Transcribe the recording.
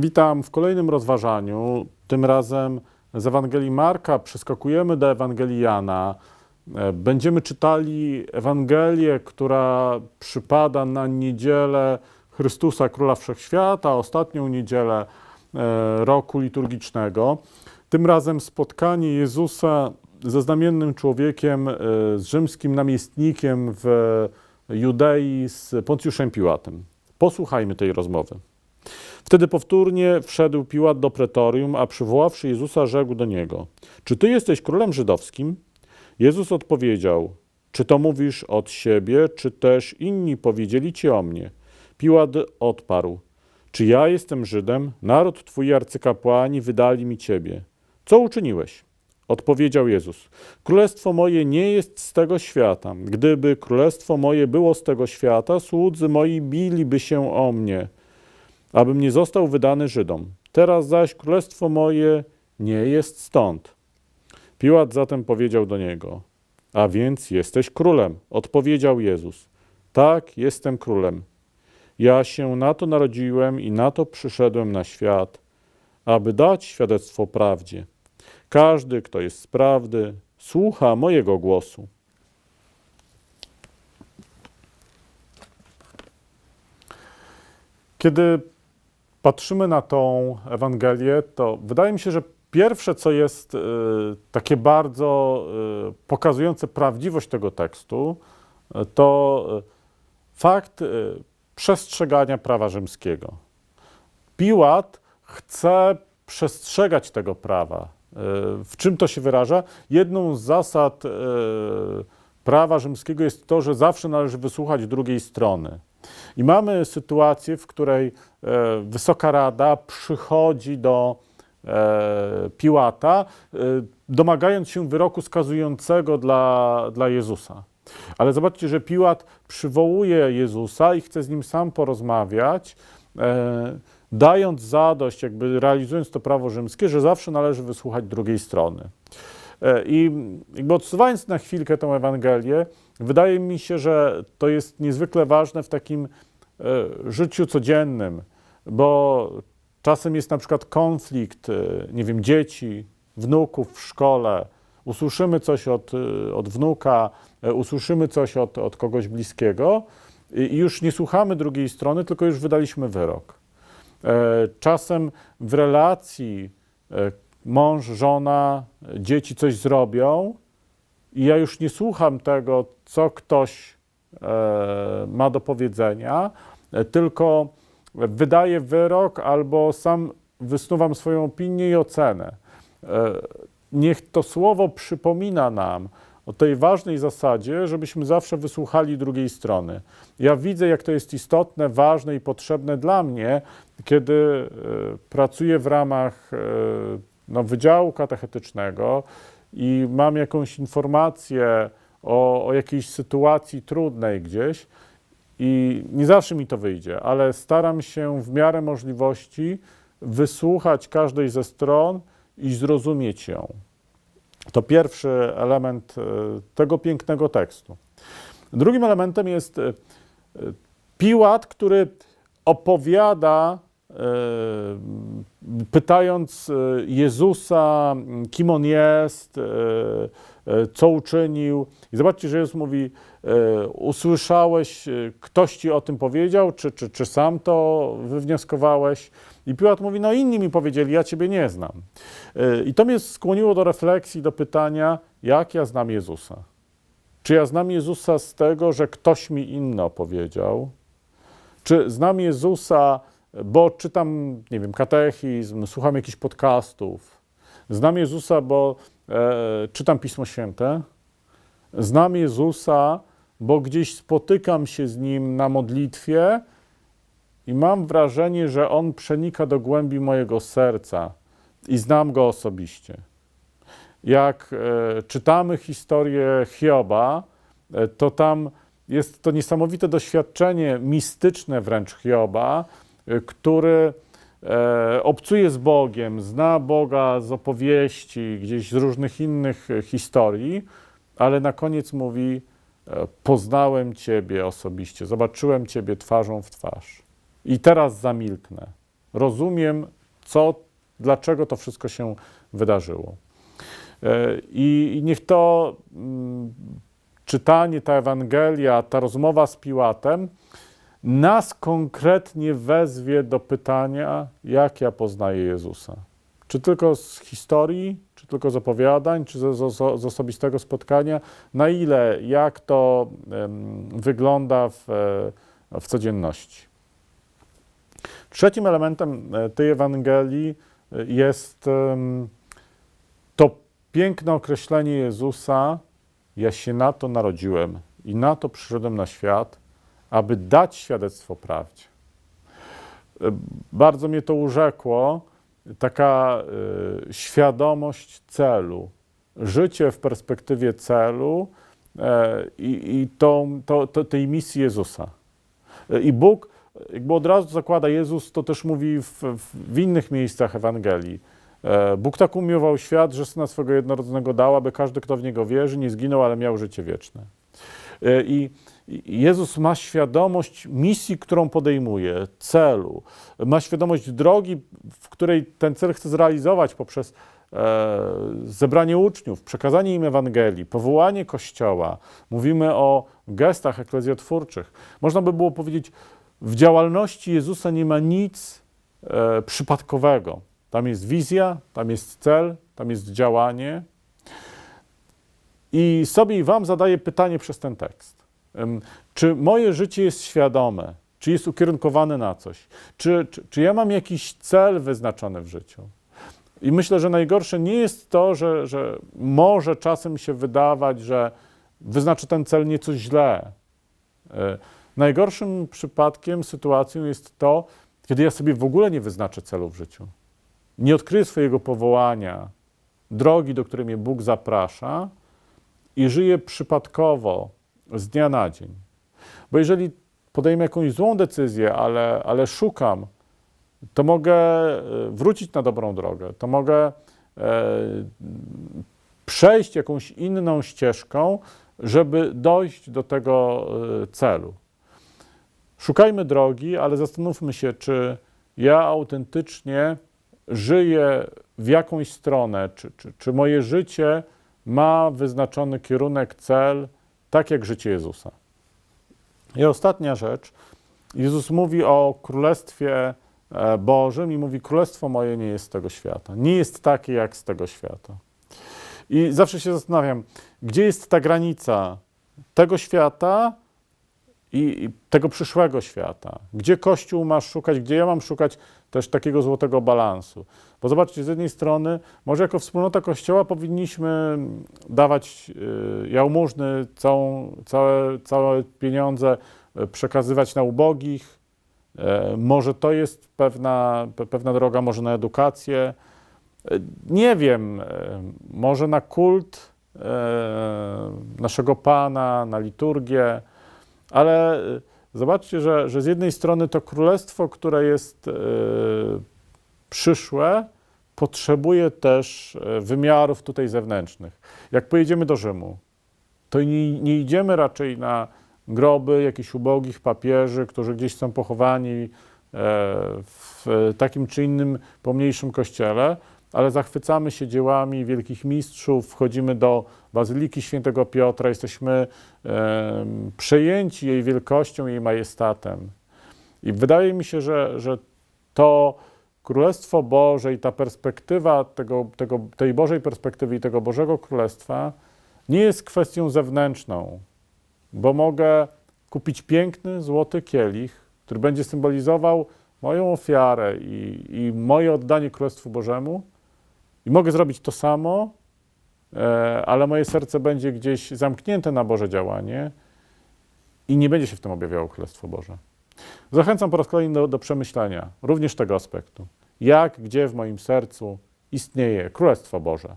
Witam w kolejnym rozważaniu. Tym razem z Ewangelii Marka przeskakujemy do Ewangelii Jana. E, Będziemy czytali Ewangelię, która przypada na niedzielę Chrystusa Króla Wszechświata, ostatnią niedzielę e, roku liturgicznego. Tym razem spotkanie Jezusa ze znamiennym człowiekiem, e, z rzymskim namiestnikiem w Judei, z Poncjuszem Piłatem. Posłuchajmy tej rozmowy. Wtedy powtórnie wszedł Piłat do pretorium, a przywoławszy Jezusa, rzekł do niego: Czy ty jesteś królem żydowskim? Jezus odpowiedział: Czy to mówisz od siebie, czy też inni powiedzieli ci o mnie? Piłat odparł: Czy ja jestem Żydem? Naród twój arcykapłani wydali mi ciebie. Co uczyniłeś? Odpowiedział Jezus: Królestwo moje nie jest z tego świata. Gdyby królestwo moje było z tego świata, słudzy moi biliby się o mnie abym nie został wydany Żydom. Teraz zaś królestwo moje nie jest stąd. Piłat zatem powiedział do niego: A więc jesteś królem. Odpowiedział Jezus: Tak, jestem królem. Ja się na to narodziłem i na to przyszedłem na świat, aby dać świadectwo prawdzie. Każdy, kto jest z prawdy, słucha mojego głosu. Kiedy patrzymy na tą Ewangelię, to wydaje mi się, że pierwsze, co jest y, takie bardzo y, pokazujące prawdziwość tego tekstu, y, to fakt przestrzegania prawa rzymskiego. Piłat chce przestrzegać tego prawa. W czym to się wyraża? Jedną z zasad prawa rzymskiego jest to, że zawsze należy wysłuchać drugiej strony. I mamy sytuację, w której e, Wysoka Rada przychodzi do e, Piłata, e, domagając się wyroku skazującego dla, dla Jezusa. Ale zobaczcie, że Piłat przywołuje Jezusa i chce z nim sam porozmawiać, dając zadość, jakby realizując to prawo rzymskie, że zawsze należy wysłuchać drugiej strony. E, I jakby odsuwając na chwilkę tę Ewangelię, wydaje mi się, że to jest niezwykle ważne w takim e, życiu codziennym, bo czasem jest na przykład konflikt, e, nie wiem, dzieci, wnuków w szkole. Usłyszymy coś od, od wnuka, usłyszymy coś od, od kogoś bliskiego i już nie słuchamy drugiej strony, tylko już wydaliśmy wyrok. Czasem w relacji mąż, żona, dzieci coś zrobią i ja już nie słucham tego, co ktoś e, ma do powiedzenia, e, tylko wydaję wyrok albo sam wysnuwam swoją opinię i ocenę. E, Niech to słowo przypomina nam o tej ważnej zasadzie, żebyśmy zawsze wysłuchali drugiej strony. Ja widzę, jak to jest istotne, ważne i potrzebne dla mnie, kiedy pracuję w ramach no, wydziału katechetycznego i mam jakąś informację o, o jakiejś sytuacji trudnej gdzieś i nie zawsze mi to wyjdzie, ale staram się w miarę możliwości wysłuchać każdej ze stron i zrozumieć ją. To pierwszy element e, tego pięknego tekstu. Drugim elementem jest e, e, Piłat, który opowiada, pytając e, Jezusa, kim on jest, e, e, co uczynił. I zobaczcie, że Jezus mówi: e, Usłyszałeś, e, ktoś ci o tym powiedział, czy, czy, czy sam to wywnioskowałeś? I Piłat mówi: No, inni mi powiedzieli, ja ciebie nie znam. E, I to mnie skłoniło do refleksji, do pytania, jak ja znam Jezusa. Czy ja znam Jezusa z tego, że ktoś mi inny opowiedział? Czy znam Jezusa, bo czytam, nie wiem, katechizm, słucham jakichś podcastów? Znam Jezusa, bo e, czytam Pismo Święte? Znam Jezusa, bo gdzieś spotykam się z Nim na modlitwie i mam wrażenie, że On przenika do głębi mojego serca i znam Go osobiście. Jak e, czytamy historię Hioba, e, to tam jest to niesamowite doświadczenie mistyczne wręcz Hioba, który e, obcuje z Bogiem, zna Boga z opowieści, gdzieś z różnych innych e, historii, ale na koniec mówi: e, Poznałem Ciebie osobiście, zobaczyłem Ciebie twarzą w twarz. I teraz zamilknę. rozumiem, co, dlaczego to wszystko się wydarzyło. I, i niech to mm, czytanie, ta Ewangelia, ta rozmowa z Piłatem nas konkretnie wezwie do pytania, jak ja poznaję Jezusa. Czy tylko z historii, czy tylko z opowiadań, czy z, z, z osobistego spotkania, na ile, jak to em, wygląda w, e, w codzienności. Trzecim elementem e, tej Ewangelii e, jest em, to piękne określenie Jezusa: Ja się na to narodziłem i na to przyszedłem na świat, aby dać świadectwo prawdzie. Bardzo mnie to urzekło, taka e, świadomość celu, życie w perspektywie celu e, i, tą, to, to, tej misji Jezusa. I Bóg jakby od razu zakłada, Jezus to też mówi w, w innych miejscach Ewangelii. E, Bóg tak umiłował świat, że Syna swego jednorodzonego dał, aby każdy, kto w Niego wierzy, nie zginął, ale miał życie wieczne. E, i Jezus ma świadomość misji, którą podejmuje, celu, ma świadomość drogi, w której ten cel chce zrealizować poprzez e, zebranie uczniów, przekazanie im Ewangelii, powołanie Kościoła. Mówimy o gestach eklezjotwórczych. Można by było powiedzieć, w działalności Jezusa nie ma nic e, przypadkowego. Tam jest wizja, tam jest cel, tam jest działanie. I sobie i Wam zadaję pytanie przez ten tekst. Czy moje życie jest świadome? Czy jest ukierunkowane na coś? Czy, czy, czy ja mam jakiś cel wyznaczony w życiu? I myślę, że najgorsze nie jest to, że, że może czasem się wydawać, że wyznaczę ten cel nieco źle. E, Najgorszym przypadkiem, sytuacją jest to, kiedy ja sobie w ogóle nie wyznaczę celu w życiu. Nie odkryję swojego powołania, drogi, do której mnie Bóg zaprasza i żyję przypadkowo, z dnia na dzień. Bo jeżeli podejmę jakąś złą decyzję, ale, ale szukam, to mogę e, wrócić na dobrą drogę, to mogę e, przejść jakąś inną ścieżką, żeby dojść do tego e, celu. Szukajmy drogi, ale zastanówmy się, czy ja autentycznie żyję w jakąś stronę, czy, czy, czy moje życie ma wyznaczony kierunek, cel, tak jak życie Jezusa. I ostatnia rzecz. Jezus mówi o Królestwie e, Bożym i mówi: Królestwo moje nie jest z tego świata. Nie jest takie jak z tego świata. I zawsze się zastanawiam, gdzie jest ta granica tego świata i, tego przyszłego świata? Gdzie Kościół ma szukać, gdzie ja mam szukać też takiego złotego balansu? Bo zobaczcie, z jednej strony, może jako wspólnota Kościoła powinniśmy dawać y, jałmużny, całą, całe, całe pieniądze y, przekazywać na ubogich. E, Może to jest pewna, pe- pewna droga, może na edukację. E, Nie wiem, e, może na kult naszego Pana, na liturgię, ale e, zobaczcie, że, że z jednej strony to królestwo, które jest e, przyszłe, potrzebuje też e, wymiarów tutaj zewnętrznych. Jak pojedziemy do Rzymu, to nie, nie idziemy raczej na groby jakichś ubogich papieży, którzy gdzieś są pochowani e, w takim czy innym pomniejszym kościele, ale zachwycamy się dziełami wielkich mistrzów, wchodzimy do Bazyliki Świętego Piotra, jesteśmy przejęci jej wielkością, jej majestatem. I wydaje mi się, że, że to Królestwo Boże i ta perspektywa tego, tego, tej Bożej perspektywy i tego Bożego Królestwa nie jest kwestią zewnętrzną, bo mogę kupić piękny, złoty kielich, który będzie symbolizował moją ofiarę i, i moje oddanie Królestwu Bożemu. I mogę zrobić to samo, e, ale moje serce będzie gdzieś zamknięte na Boże działanie i nie będzie się w tym objawiało Królestwo Boże. Zachęcam po raz kolejny do, do przemyślenia również tego aspektu. Jak, gdzie w moim sercu istnieje Królestwo Boże.